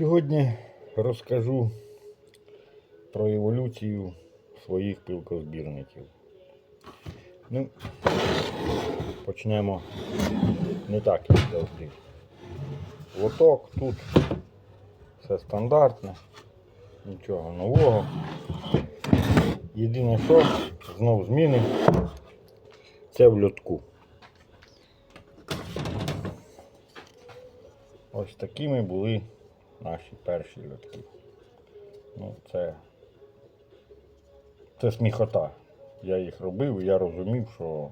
Сьогодні розкажу про еволюцію своїх пилкозбірників. Ну, почнемо не так, як завжди. Лоток тут все стандартне, нічого нового. Єдине що, знов зміни, це в льотку. Ось такими були наші перші льотки. Ну, це, це сміхота. Я їх робив і я розумів, що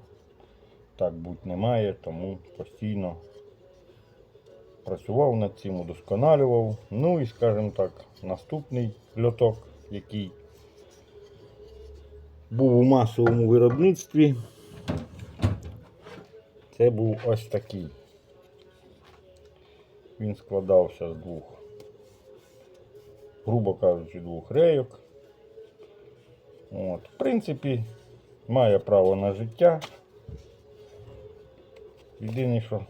так бути не має, тому постійно працював над цим, удосконалював. Ну і, скажімо так, наступний льоток, який був у масовому виробництві, це був ось такий. Він складався з двох, грубо кажучи, двох рейок. От. В принципі, має право на життя. Єдиний, що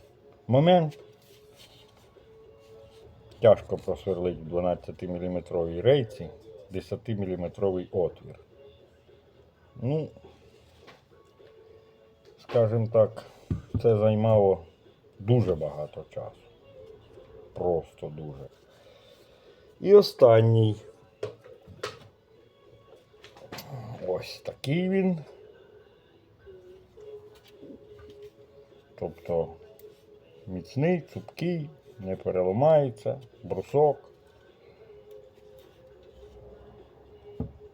момент тяжко просверлити в 12 мм рейці 10 мм отвір. Ну, скажімо так, це займало дуже багато часу. Просто дуже. І останній. Ось такий він. Тобто міцний, цупкий, не переламається, брусок.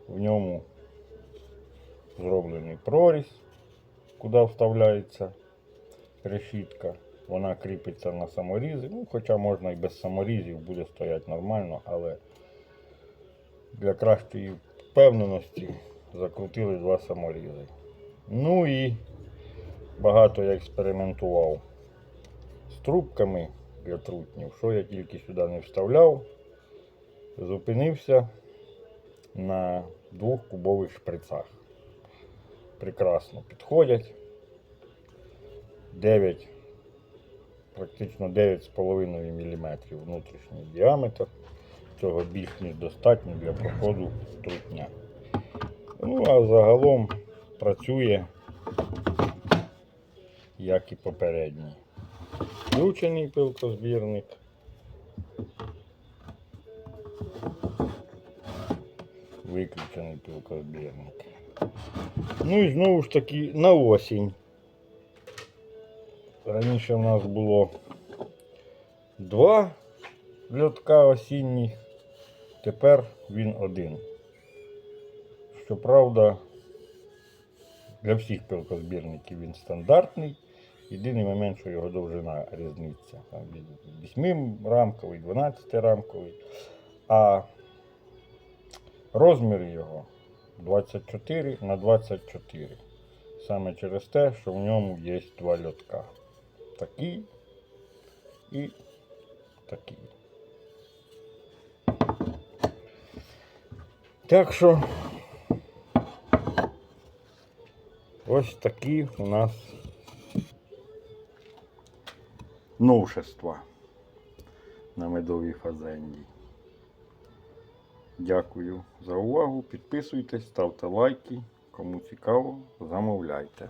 В ньому зроблений проріз, куди вставляється решітка. Вона кріпиться на саморізи. Ну, хоча можна і без саморізів, буде стояти нормально, але для кращої впевненості закрутили два саморізи. Ну і багато я експериментував з трубками для трутнів, що я тільки сюди не вставляв. Зупинився на двох кубових шприцах. Прекрасно підходять. 9 практично 9,5 мм внутрішній діаметр. Цього більш ніж достатньо для проходу трутня. Ну, а загалом працює, як і попередній. Включений пилкозбірник. Виключений пилкозбірник. Ну і знову ж таки на осінь. Раніше в нас було два льотка осінніх, тепер він один. Щоправда, для всіх пилкозбірників він стандартний. Єдиний момент, що його довжина різниця. Там 8 рамковий, 12 рамковий. А розмір його 24 на 24. Саме через те, що в ньому є два льотка. Такий і такий. Так що ось такі у нас новшества на медовій фазенді. Дякую за увагу. Підписуйтесь, ставте лайки. Кому цікаво, замовляйте.